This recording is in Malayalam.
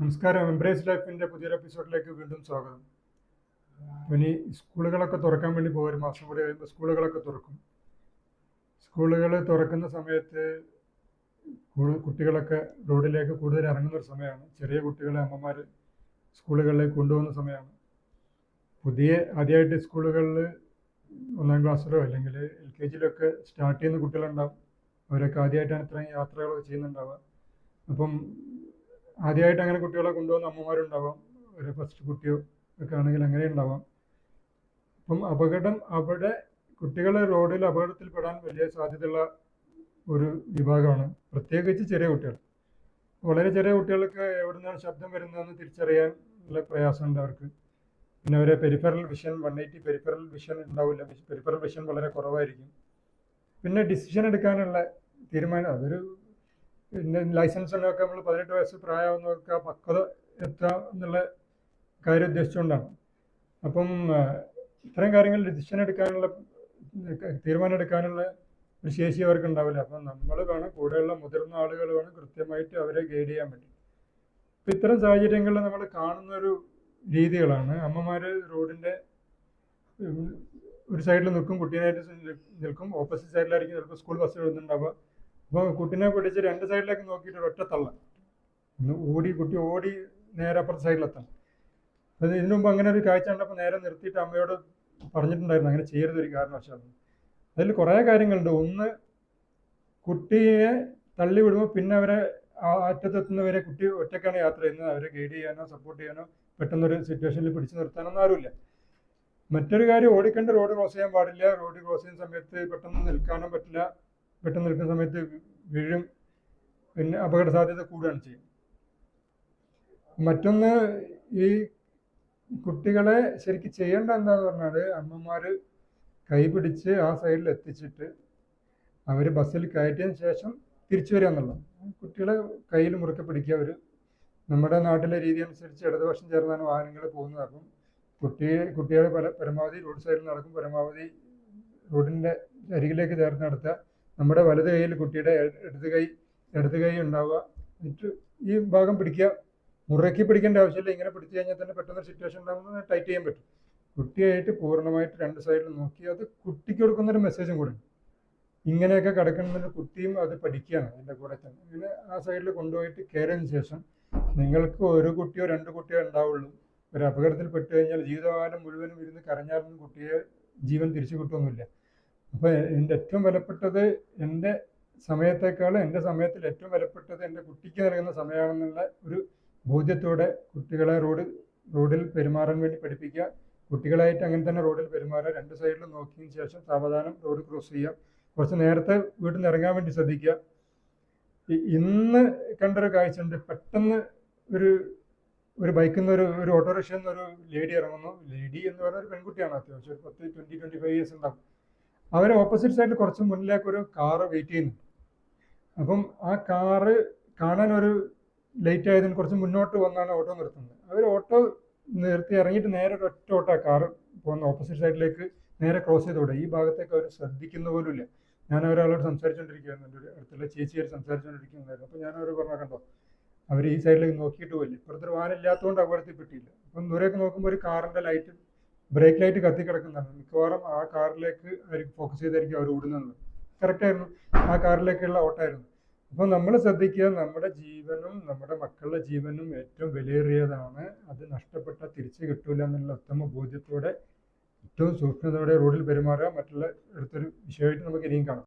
നമസ്കാരം. എംബ്രേസ് ലൈഫിന്റെ പുതിയൊരു എപ്പിസോഡിലേക്ക് വീണ്ടും സ്വാഗതം. ഇനി സ്കൂളുകളൊക്കെ തുറക്കാൻ വേണ്ടി പോകും. ഒരു മാസം കൂടി കഴിയുമ്പോൾ സ്കൂളുകളൊക്കെ തുറക്കും. സ്കൂളുകൾ തുറക്കുന്ന സമയത്ത് കുട്ടികളൊക്കെ റോഡിലേക്ക് കൂടുതൽ ഇറങ്ങുന്ന ഒരു സമയമാണ്. ചെറിയ കുട്ടികളെ അമ്മമാർ സ്കൂളുകളിലേക്ക് കൊണ്ടുപോകുന്ന സമയമാണ്. പുതിയ ആദ്യമായിട്ട് സ്കൂളുകളിൽ ഒന്നാം ക്ലാസ്സിലോ അല്ലെങ്കിൽ എൽ കെ ജിയിലൊക്കെ സ്റ്റാർട്ട് ചെയ്യുന്ന കുട്ടികളുണ്ടാവും. അവരൊക്കെ ആദ്യമായിട്ടാണ് ഇത്രയും യാത്രകളൊക്കെ ചെയ്യുന്നുണ്ടാവുക. അപ്പം ആദ്യമായിട്ട് അങ്ങനെ കുട്ടികളെ കൊണ്ടുപോകുന്ന അമ്മമാരുണ്ടാവാം. ഒരു ഫസ്റ്റ് കുട്ടിയോ ഒക്കെ ആണെങ്കിൽ അങ്ങനെ ഉണ്ടാവാം. അപ്പം അപകടം അവിടെ കുട്ടികളെ റോഡിൽ അപകടത്തിൽപ്പെടാൻ വലിയ സാധ്യതയുള്ള ഒരു വിഭാഗമാണ്. പ്രത്യേകിച്ച് ചെറിയ കുട്ടികൾ. വളരെ ചെറിയ കുട്ടികൾക്ക് എവിടെ നിന്നാണ് ശബ്ദം വരുന്നതെന്ന് തിരിച്ചറിയാൻ ഉള്ള പ്രയാസമുണ്ട് അവർക്ക്. പിന്നെ അവരെ peripheral vision one eighty peripheral vision ഉണ്ടാവില്ല. പെരിഫറൽ വിഷൻ വളരെ കുറവായിരിക്കും. പിന്നെ ഡിസിഷൻ എടുക്കാനുള്ള തീരുമാനം അതൊരു പിന്നെ ലൈസൻസിനൊക്കെ നമ്മൾ പതിനെട്ട് വയസ്സ് പ്രായമാകുന്നവർക്ക് ആ പക്വത എത്ര എന്നുള്ള കാര്യം ഉദ്ദേശിച്ചുകൊണ്ടാണ്. അപ്പം ഇത്തരം കാര്യങ്ങൾ ഡിസിഷൻ എടുക്കാനുള്ള തീരുമാനം എടുക്കാനുള്ള ഒരു ശേഷി അവർക്ക് ഉണ്ടാവില്ല. അപ്പം നമ്മൾ വേണം കൂടെയുള്ള മുതിർന്ന ആളുകൾ വേണം കൃത്യമായിട്ട് അവരെ ഗൈഡ് ചെയ്യാൻ പറ്റും അപ്പം ഇത്തരം സാഹചര്യങ്ങളിൽ നമ്മൾ കാണുന്ന ഒരു രീതികളാണ് അമ്മമാർ റോഡിന്റെ ഒരു സൈഡിൽ നിൽക്കും കുട്ടീനായിട്ട് നിൽക്കും ഓപ്പോസിറ്റ് സൈഡിലായിരിക്കും ചിലപ്പോൾ സ്കൂൾ ബസ് എഴുതുന്നുണ്ടാവുക അപ്പോൾ കുട്ടിനെ പിടിച്ച് രണ്ട് സൈഡിലേക്ക് നോക്കിയിട്ട് ഒരു തള്ള. ഒന്ന് ഓടി കുട്ടി ഓടി നേരെ അപ്പുറത്തെ സൈഡിലെത്തണം അത് ഇതിനു മുമ്പ് അങ്ങനെ ഒരു കാഴ്ച കണ്ടപ്പോൾ നേരെ നിർത്തിയിട്ട് അമ്മയോട് പറഞ്ഞിട്ടുണ്ടായിരുന്നു അങ്ങനെ ചെയ്യരുത് ഒരു കാരണവശാലും. അതിൽ കുറേ കാര്യങ്ങളുണ്ട്. ഒന്ന് കുട്ടിയെ തള്ളി വിടുമ്പോൾ പിന്നെ അവരെ അറ്റത്തെത്തുന്നവരെ കുട്ടി ഒറ്റക്കാണ് യാത്ര ചെയ്യുന്നത്. അവരെ ഗൈഡ് ചെയ്യാനോ സപ്പോർട്ട് ചെയ്യാനോ പെട്ടെന്നൊരു സിറ്റുവേഷനിൽ പിടിച്ചു നിർത്താനൊന്നും ആരുമില്ല. മറ്റൊരു കാര്യം ഓടിക്കണ്ട് റോഡ് ക്രോസ് ചെയ്യാൻ പാടില്ല. റോഡ് ക്രോസ് ചെയ്യുന്ന സമയത്ത് പെട്ടെന്ന് നിൽക്കാനും പറ്റില്ല. പെട്ടെന്ന് നിൽക്കുന്ന സമയത്ത് വീഴും. പിന്നെ അപകട സാധ്യത കൂടുകയാണ് ചെയ്യും മറ്റൊന്ന് ഈ കുട്ടികളെ ശരിക്കും ചെയ്യേണ്ട എന്താന്ന് പറഞ്ഞാൽ അമ്മമാർ കൈ പിടിച്ച് ആ സൈഡിൽ എത്തിച്ചിട്ട് അവർ ബസ്സിൽ കയറ്റിയതിന് ശേഷം തിരിച്ചു വരിക എന്നുള്ളത്. കുട്ടികളെ കയ്യിൽ മുറുക്കെ പിടിക്കുക അവർ നമ്മുടെ നാട്ടിലെ രീതി അനുസരിച്ച് ഇടതുപക്ഷം ചേർന്നാണ് വാഹനങ്ങൾ പോകുന്നത്. അപ്പം കുട്ടിയെ കുട്ടികളെ പല പരമാവധി റോഡ് സൈഡിൽ നടക്കും. പരമാവധി റോഡിന്റെ അരികിലേക്ക് ചേർന്ന് നടത്തുക നമ്മുടെ വലത് കൈയിൽ കുട്ടിയുടെ ഇട- ഇടത് കൈ ഇടത് കൈ ഉണ്ടാവുക. എന്നിട്ട് ഈ ഭാഗം പിടിക്കുക. മുറക്കി പിടിക്കേണ്ട ആവശ്യമില്ല. ഇങ്ങനെ പിടിച്ചു കഴിഞ്ഞാൽ തന്നെ പെട്ടെന്ന് സിറ്റുവേഷൻ ഉണ്ടാകുമ്പോൾ ടൈറ്റ് ചെയ്യാൻ പറ്റും. കുട്ടിയായിട്ട് പൂർണമായിട്ട് രണ്ട് സൈഡിൽ നോക്കി അത് കുട്ടിക്ക് കൊടുക്കുന്നൊരു മെസ്സേജും കൂടെ ഇങ്ങനെയൊക്കെ കിടക്കുന്നതിന് കുട്ടിയും അത് പഠിക്കുകയാണ് അതിന്റെ കൂടെ തന്നെ. ഇങ്ങനെ ആ സൈഡിൽ കൊണ്ടുപോയിട്ട് കയറിയതിന് ശേഷം നിങ്ങൾക്ക് ഒരു കുട്ടിയോ രണ്ട് കുട്ടിയോ ഉണ്ടാവുള്ളൂ. ഒരു അപകടത്തിൽ പെട്ടു കഴിഞ്ഞാൽ ജീവിതകാലം മുഴുവനും ഇരുന്ന് കരഞ്ഞാലൊന്നും കുട്ടിയെ ജീവൻ തിരിച്ചു കിട്ടുമൊന്നുമില്ല അപ്പോൾ എന്റെ ഏറ്റവും വിലപ്പെട്ടത് എന്റെ സമയത്തേക്കാൾ എന്റെ സമയത്തിൽ ഏറ്റവും വിലപ്പെട്ടത് എന്റെ കുട്ടിക്ക് നൽകുന്ന സമയമാണെന്നുള്ള ഒരു ബോധ്യത്തോടെ കുട്ടികളെ റോഡ് റോഡിൽ പെരുമാറാൻ വേണ്ടി പഠിപ്പിക്കുക. കുട്ടികളായിട്ട് അങ്ങനെ തന്നെ റോഡിൽ പെരുമാറുക. രണ്ട് സൈഡിലും നോക്കിയതിന് ശേഷം സാവധാനം റോഡ് ക്രോസ് ചെയ്യുക. കുറച്ച് നേരത്തെ വീട്ടിൽ നിന്ന് ഇറങ്ങാൻ വേണ്ടി ശ്രദ്ധിക്കുക. ഇന്ന് കണ്ടൊരു കാഴ്ചയുണ്ട് പെട്ടെന്ന് ഒരു ഒരു ബൈക്കിൽ നിന്ന് ഒരു ഒരു ഓട്ടോറിക്ഷയിൽ നിന്ന് ഒരു ലേഡി ഇറങ്ങുന്നു. ലേഡി എന്ന് പറഞ്ഞ ഒരു പെൺകുട്ടിയാണ് അത്യാവശ്യം. ഒരു പത്ത് ട്വന്റി ട്വന്റി ഫൈവ് ഇയേഴ്സ് ഉണ്ടാവും. അവർ ഓപ്പോസിറ്റ് സൈഡിൽ കുറച്ച് മുന്നിലേക്ക് ഒരു കാറ് വെയിറ്റ് ചെയ്യുന്നു അപ്പം ആ കാറ് കാണാൻ ഒരു ലേറ്റ് ആയതിന് കുറച്ച് മുന്നോട്ട് വന്നാണ് ഓട്ടോ നിർത്തുന്നത്. അവർ ഓട്ടോ നിർത്തി ഇറങ്ങിയിട്ട് നേരെ ഒരു ഒറ്റ ഓട്ടോ കാറ് പോകുന്ന ഓപ്പോസിറ്റ് സൈഡിലേക്ക് നേരെ ക്രോസ് ചെയ്ത് വിടുക ഈ ഭാഗത്തേക്ക് അവർ ശ്രദ്ധിക്കുന്ന പോലുമില്ല. ഞാൻ ഒരാളോട് സംസാരിച്ചുകൊണ്ടിരിക്കുകയായിരുന്നു എന്റെ അടുത്തുള്ള ചേച്ചിയായിട്ട് സംസാരിച്ചുകൊണ്ടിരിക്കുന്നതായിരുന്നു അപ്പോൾ ഞാൻ അവർ പറഞ്ഞ കണ്ടോ? അവർ ഈ സൈഡിലേക്ക് നോക്കിയിട്ട് പോയില്ല? ഇപ്പുറത്തൊരു വാഹനം ഇല്ലാത്തതുകൊണ്ട് അപകടത്തിൽ പെട്ടിയില്ല അപ്പം ദൂരേക്ക് നോക്കുമ്പോൾ ഒരു കാറിന്റെ ലൈറ്റ് ബ്രേക്ക് ലൈറ്റ് കത്തി കിടക്കുന്നതാണ്. മിക്കവാറും ആ കാറിലേക്ക് അവർ ഫോക്കസ് ചെയ്തായിരിക്കും അവർ ഓടുന്നത്. കറക്റ്റായിരുന്നു ആ കാറിലേക്കുള്ള ഓട്ടമായിരുന്നു. അപ്പോൾ നമ്മൾ ശ്രദ്ധിക്കുക നമ്മുടെ ജീവനും നമ്മുടെ മക്കളുടെ ജീവനും ഏറ്റവും വിലയേറിയതാണ്. അത് നഷ്ടപ്പെട്ട തിരിച്ചു കിട്ടൂല എന്നുള്ള ഉത്തമ ബോധ്യത്തോടെ ഏറ്റവും സൂക്ഷ്മതയോടെ റോഡിൽ പെരുമാറുക. മറ്റുള്ള അടുത്തൊരു വിഷയമായിട്ട് നമുക്ക് ഇനിയും കാണാം.